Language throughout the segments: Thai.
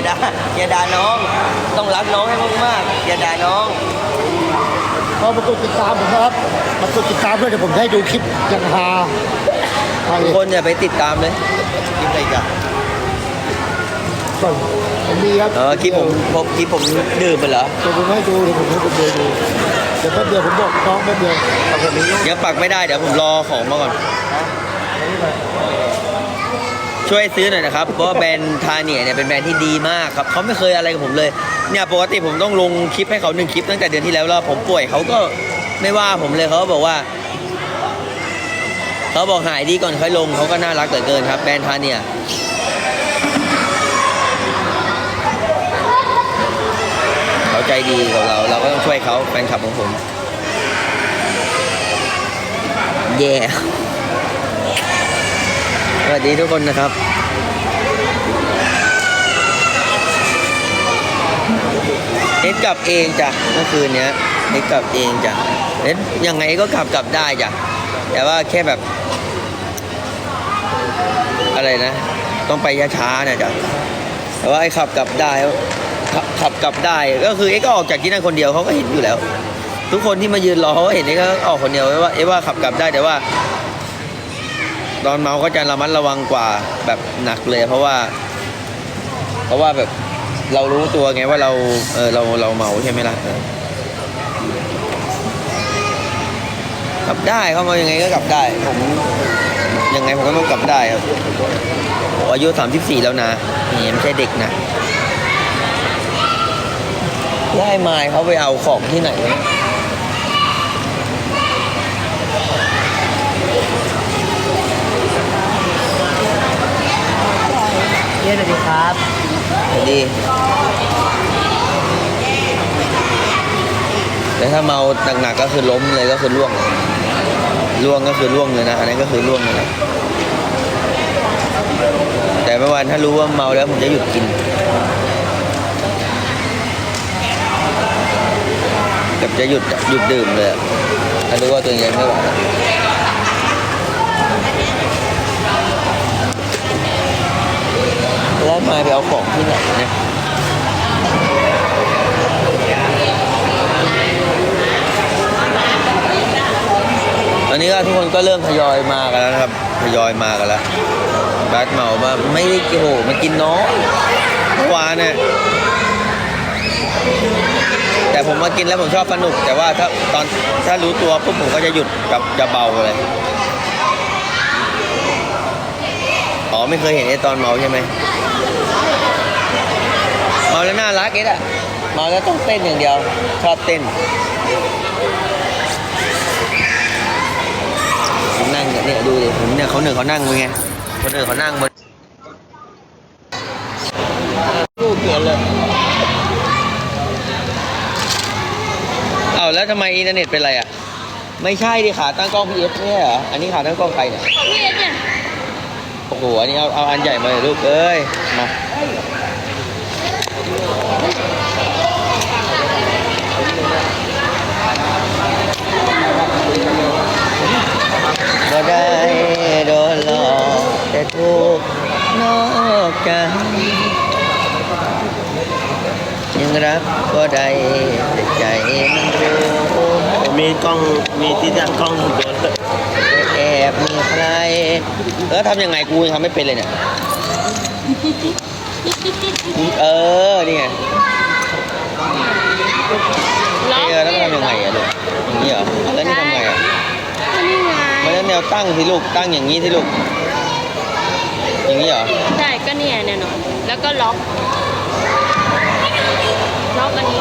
อย่าด่าอย่าด่าน้อง ต้องรักน้องให้มากๆอย่าด่าน้องพอมากดติดตามผมนะครับมากดติดตามด้วยเดี๋ยวผมจะให้ดูคลิปอย่างฮาไปทุกคนอย่าไปติดตามเลยคลิปอะไรกันก่อนผมมีครับเออคลิปผมผมคลิปผมดื่มไปเหรอเดี๋ยวผมให้ดูเดี๋ยวผมให้คุณดูดูเดี๋ยวแป๊บเดียวผมบอกน้องแป๊บเดียวเอาแบบนี้ยังปักไม่ได้เดี๋ยวผมรอของมาก่อน ช่วยซื้อหน่อยนะครับ เพราะแบรนด์ทาเนียเนี่ยเป็นแบรนด์ที่ดีมากครับเขาไม่เคยอะไรกับผมเลย เนี่ยปกติผมต้องลงคลิปให้เขาหนึ่งคลิปตั้งแต่เดือนที่แล้วแล้วผมป่วยเขาก็ไม่ว่าผมเลยเขาบอกว่าเขาบอกหายดีก่อนค่อยลงเขาก็น่ารักเหลือเกินครับแบรนด์ทาเนียเขาใจดีกับเรา เราก็ต้องช่วยเขาแฟนคลับของผมแย่ส วัสดีทุกคนนะครับเอ็ดกลับเองจ้ะเมื่อคืนเนี้ยเอ็ดกลับเองจ้ะเอ็ดยังไงก็ขับกลับได้จ้ะแต่ว่าแค่แบบ อะไรนะ ต้องไปช้าๆนะจ้ะแต่ว่าไอ้ขับกลับได้ขับขับกลับได้ก็คือเอ็กก็ออกจากที่นั่นคนเดียวเขาก็เห็นอยู่แล้ว ทุกคนที่มายืนรอเขาเห็นเอ็กก็ออกคนเดียวเอ้ว่าเอ็กว่าขับกลับได้แต่ว่า ตอนเมาก็จะระมัดระวังกว่าแบบหนักเลย เพราะว่า เพราะว่าแบบเรารู้ตัวไงว่าเราเออเราเราเมาใช่ไหมล่ะกลับได้เข้ามายังไงก็กลับได้ ผมยังไงผมก็ต้องกลับได้ครับผมอายุ 34 แล้วนะนี่ไม่ใช่เด็กนะแล้วไอ้ไม้เขาไปเอาของที่ไหนวะ เรียนสวัส ดีครับ สวัสดี แต่ถ้าเมาหนักๆก็คือล้มเลยก็คือล่วงเลยล่วงก็คือล่วงเลยนะ อันนั้นก็คือล่วงเลยนะ แต่เมื่อวานถ้ารู้ว่าเมาแล้วผมจะหยุดกินกับจะหยุดหยุดดื่มเลยถ้ารู้ว่าตัวเองไม่ไหว แล้วแล้วมาไปเอาของที่ไหนเนี่ยตอนนี้ก็ทุกคนก็เริ่มทยอยมากันแล้วนะครับทยอยมากันแล้วแบทเมามาไม่ได้โอ้โหมันกินน้อยเมื่อวานเนี่ยแต่ผมมากินแล้วผมชอบสนุก แต่ว่าถ้าตอนถ้ารู้ตัวปุ๊บผมก็จะหยุดกับจะเบาเลยอ๋อไม่เคยเห็นไอ้ตอนเมาใช่ไหม แล้วน่ารักเอ็ดอะเมาแล้วต้องเต้นอย่างเดียว ชอบเต้นผมนั่งเนี่ยเนี่ยดูดิผมเนี่ยเขาหนึ่งเขานั่งบนไงคนอื่นเขานั่งบนลูกเกินเลย เอาแล้วทำไมอินเทอร์เน็ตเป็นไรอะ ไม่ใช่ดิขาตั้งกล้อง PS เนี่ยเหรอ อันนี้ขาตั้งกล้องใครเนี่ย ของพี่เอ็ดเนี่ย โอ้โห อันนี้เอาเอาอันใหญ่มาเลยลูกเอ้ย มา ก็ได้โดนหลอกแต่ถูกนอกใจยังรักก็ได้แต่ใจมันรู้มีกล้องมีที่ตั้งกล้องหนึ่งตัวยแอบมีใครแล้วทำยังไงกูยังทำไม่เป็นเลยเนี่ย เออ นี่ไงล็อกเออแล้วทำยังไงอะลูกอย่างนี้เหรอแล้วนี่ทำไงอะก็นี่ไงมันต้องแนวตั้งสิลูก ตั้งอย่างนี้สิลูก อย่างนี้เหรอ ใช่ ก็เนี่ยแน่นอน แล้วก็ล็อก ล็อกอันนี้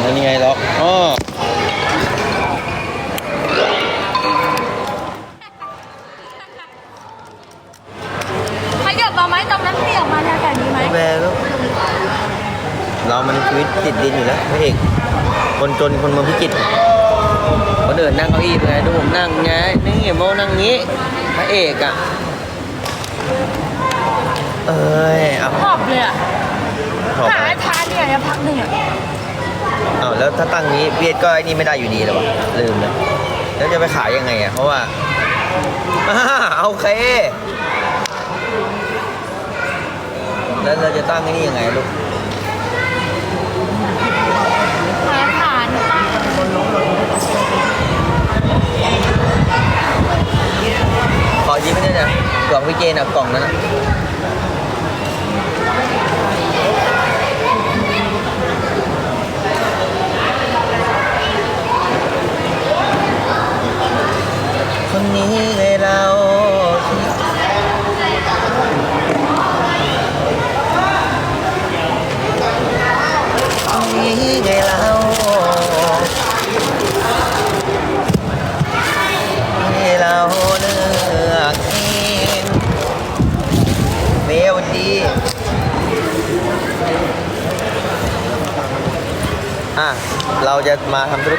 แล้วนี่ไงล็อกอ๋อ มาไหมตรงนั้นเปียกมาทางแบบนี้ไหมแวร์ลูกเรามันชีวิตติดดินอยู่แล้วพระเอกคนจนคนเมืองพิจิตรคนอื่นนั่งเก้าอี้ไปไงดูผมนั่งไงนี่โมนั่งงี้พระเอกอะเอ้ยเอาหอบเลยอะขอบหาไปทานเนี่ยจะพักหนึ่งอะเอาแล้วถ้าตั้งนี้เบียดก็ไอ้นี่ไม่ได้อยู่ดีเลยวะลืมเลยแล้วจะไปขายยังไงอะเพราะว่าอ่าโอเค แล้วเราจะตั้งไอ้นี่ยังไงลูก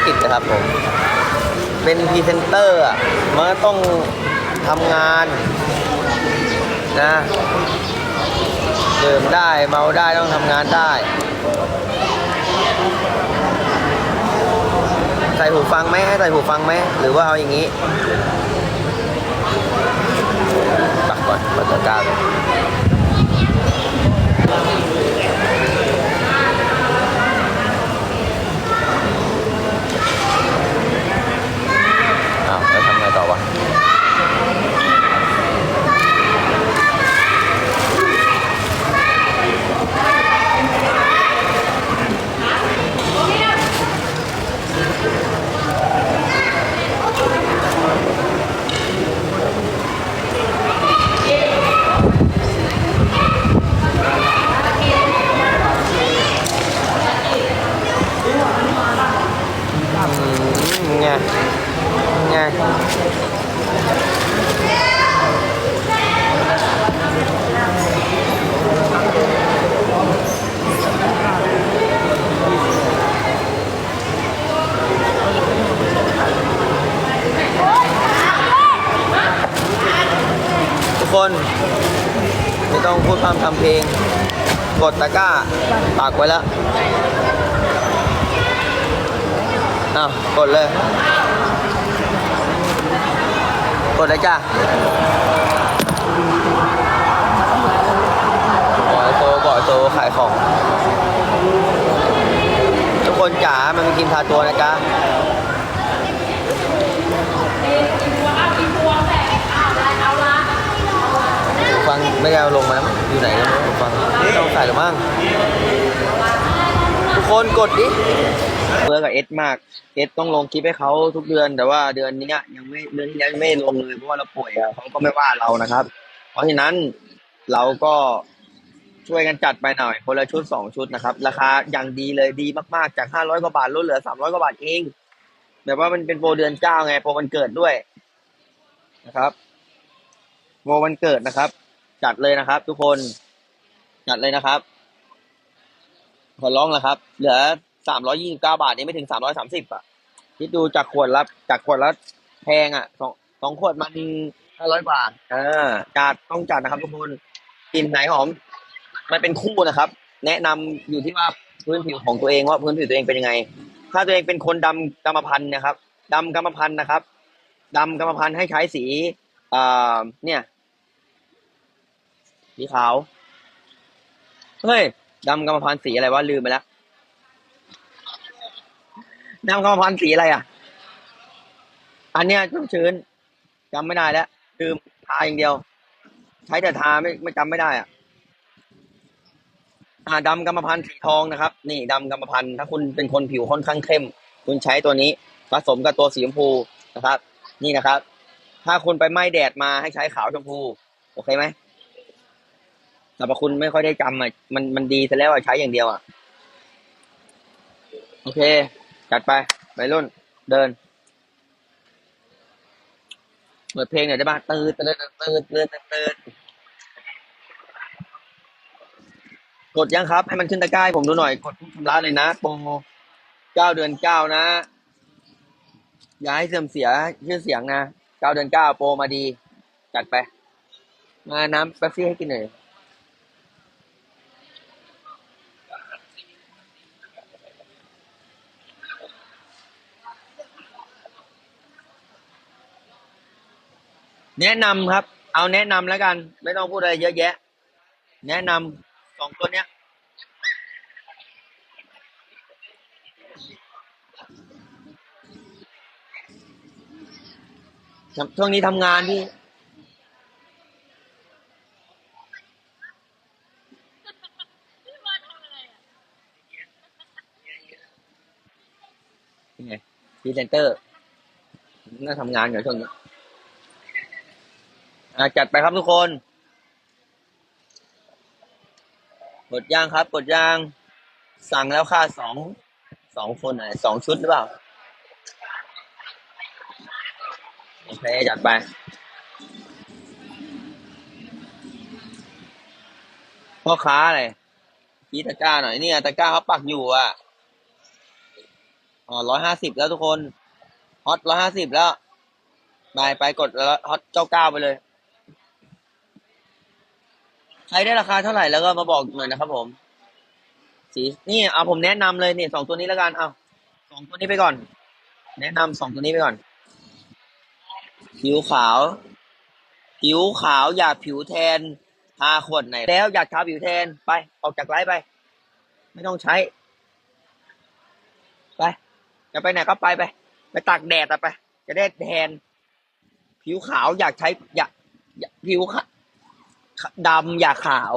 กิจนะครับผม เป็นพรีเซนเตอร์มันก็ต้องทำงานนะดื่มได้เมาได้ต้องทำงานได้ ใส่หูฟังไหมให้ใส่หูฟังไหมหรือว่าเอาอย่างนี้ปักก่อนปักตะกร้าก่อนอ้าวแล้วทำไงต่อวะ อืมไงไงทุก คนไม่ต้องพูดพร่ำทำเพลง กดตะกร้าปักไว้แล้วอ้าวกดเลย กดเลยจ้าก่อไอโตก่อไอโตขายของ ทุกคนจ๋ามันเป็นครีมทาตัวนะจ๊ะหูฟัง ไม่ได้เอาลงมานะอยู่ไหนกันไม่รู้หูฟังไม่ต้องใส่หรือมั้งทุกคนกดดิเมื่อกับเอสมากเอสต้องลงคลิปให้เขาทุกเดือน แต่ว่าเดือนนี้ยังไม่เดือนที่แล้วยังไม่ลงเลยเพราะว่าเราป่วยอะเขาก็ไม่ว่าเรานะครับ เพราะฉะนั้นเราก็ช่วยกันจัดไปหน่อย คนละชุดสองชุดนะครับ ราคาอย่างดีเลยดีมากๆ จากห้าร้อยกว่าบาทลดเหลือสามร้อยกว่าบาทเองแบบว่ามันเป็นโปรเดือนเก้าไงโปรวันเกิดด้วยนะครับโปรวันเกิดนะครับ จัดเลยนะครับ ทุกคน จัดเลยนะครับ ขอร้องแล้วครับ เหลือสามร้อยี่สิบเก้าบาทนี่ไม่ถึงสามร้อยสามสิบอะ คิดดูจากขวดละจากขวดละแพงอะสองสองขวดมันห้าร้อยบาทเออจัดต้องจัดนะครับ ทุกคนกลินไหนหอม มันเป็นคู่นะครับ แนะนำอยู่ที่ว่าพื้นผิวของตัวเองว่าพื้นผิวตัวเองเป็นยังไง ถ้าตัวเองเป็นคนดำกรรมพันธุ์นะครับดำกรรมพันธุ์นะครับดำกรรมพันธุ์ให้ใช้สีอ่าเนี่ย สีขาว เฮ้ยดำกรรมพันธุ์สีอะไรวะลืมไปแล้วน้ำกรรมพันธุ์สีอะไรอะ อันเนี้ยชุ่มชื้นจำไม่ได้แล้วลืมทาอย่างเดียว ใช้แต่ทาไม่ไม่จำไม่ได้อะอ่าดำกรรมพันธุ์สีทองนะครับ นี่ดำกรรมพันธุ์ถ้าคุณเป็นคนผิวค่อนข้างเข้ม คุณใช้ตัวนี้ผสมกับตัวสีชมพูนะครับ นี่นะครับ ถ้าคุณไปไหม้แดดมาให้ใช้ขาวชมพู โอเคไหม สรรพคุณไม่ค่อยได้จำอะมันมันดีแต่แล้วอะใช้อย่างเดียวอะ โอเค จัดไปไปรุ่น เดินเปิดเพลงหน่อยได้ป่ะตื่นตื่นตื่นตื่นตื่นตื่นกดยังครับ ให้มันขึ้นตะกร้าผมดูหน่อย กดทุกชำระเลยนะโปรเก้าเดือนเก้านะ อย่าให้เสื่อมเสียชื่อเสียงนะเก้าเดือนเก้าโปรมาดี จัดไป มาน้ำแป๊บซี่ให้กินหน่อย แนะนำครับ เอาแนะนำแล้วกัน ไม่ต้องพูดอะไรเยอะแยะ แนะนำสององตัวเนี้ย ช่วงนี้ทำงานพี่นี่ไงพรีเซนเตอร์น่าทำงานอยู่ช่วงนี้ อะจัดไปครับทุกคน กดย่างครับ กดย่าง สั่งแล้วค่าสองสองคนไหนสองชุดหรือเปล่า โอเค จัดไป พ่อค้าอะไรกีตะก้าหน่อยเนี่ยตะก้าเขาปักอยู่อะ อ๋อร้อยห้าสิบแล้วทุกคน ฮอตร้อยห้าสิบแล้ว ไปไปกดฮอตเก้าเก้าไปเลย ใครได้ราคาเท่าไหร่แล้วก็มาบอกหน่อยนะครับ ผมสีนี่เอาผมแนะนำเลยนี่สองตัวนี้แล้วกันเอาสองตัวนี้ไปก่อน แนะนำสองตัวนี้ไปก่อน ผิวขาว ผิวขาวอยากผิวแทนทาขวดไหน แล้วอยากทาผิวแทนไป ออกจากไลฟ์ไป ไม่ต้องใช้ ไป จะไปไหนก็ไปไป ไปตากแดดไป จะได้แทน ผิวขาวอยากใช้ อยากอยากผิวขะ ดำอยากขาว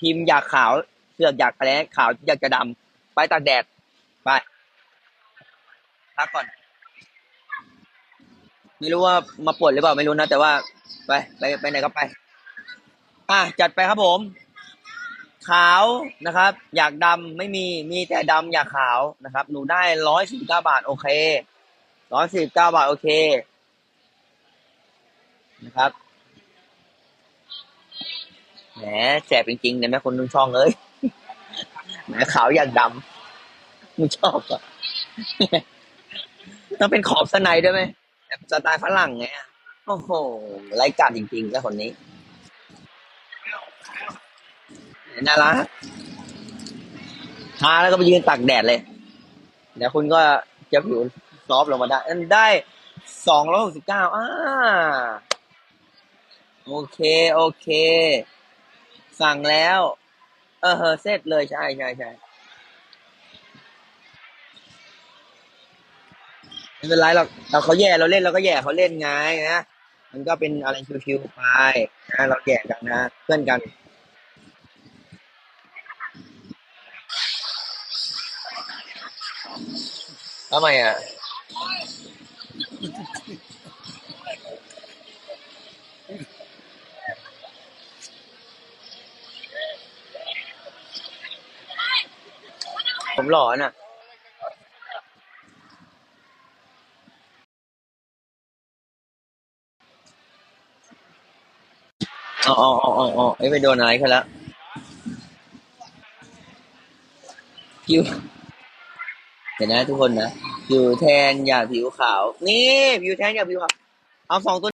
พิมพ์อยากขาวเสือกอยากอะไรขาวอยากจะดำไปตากแดดไปพักก่อน ไม่รู้ว่ามาปวดหรือเปล่าไม่รู้นะ แต่ว่า ไป ไปไปไหนก็ไป อะจัดไปครับผม ขาวนะครับ อยากดำไม่มีมีแต่ดำอยากขาวนะครับ หนูได้ร้อยสี่เก้าบาท โอเคร้อยสี่เก้าบาท โอเค นะครับ แหมแสบจริงๆเนี่ยแม่คนนุ่งช่องเอ้ยแหมขาวอยากดำมึงชอบอะต้องเป็นขอบสไนด้วยไหมแบบสไตล์ฝรั่งไงโอ้โหไร้กัดจริงๆแล้วคนนี้น่ารักทาแล้วก็ไปยืนตากแดดเลย เดี๋ยวคุณก็จะผิวซอฟลงมาได้ได้สองร้อยหกสิบเก้าอ่าโอเค โอเค สั่งแล้ว เออเฮอเสร็จเลยใช่ใช่ใช่ไม่เป็นไรหรอกเราเขาแย่เราเล่นเราก็แย่เขาเล่นไงนะมันก็เป็นอะไรชิวๆไปนะเราแย่กันนะเพื่อนกันทำไมอะ ผมหล่อน่ะอ๋ออ๋ออ๋ออ๋อไอ้ยไปโดนอะไรเขาแล้วคิวเดี๋ยวนะทุกคนนะผิวแทนอย่าผิวขาว นี่ผิวแทนอย่าผิวขาว เอาสองตัว